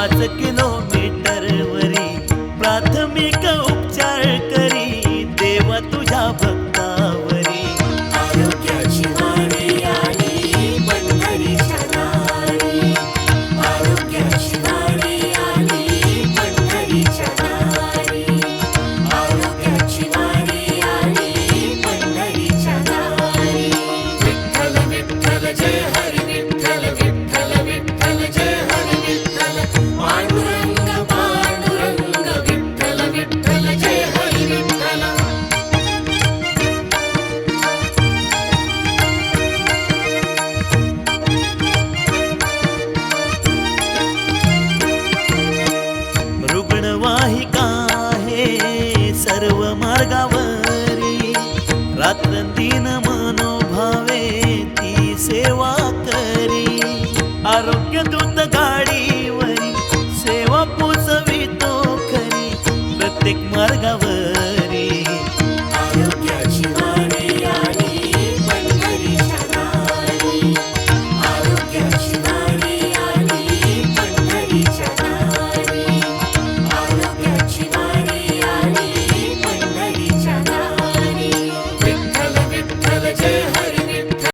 पाच किलोमीटरवरी प्राथमिक उपचार करी. देवा तुझ्या भक्तावरी. आरोग्याची वारी आली पंढरीच्या दारी आरोग्याची वारी आली रात्रंदिन मनोभावे ती सेवा करी. आरोग्य दूत गाडीवरी सेवा पोचवितो खरी प्रत्येक मार्गावर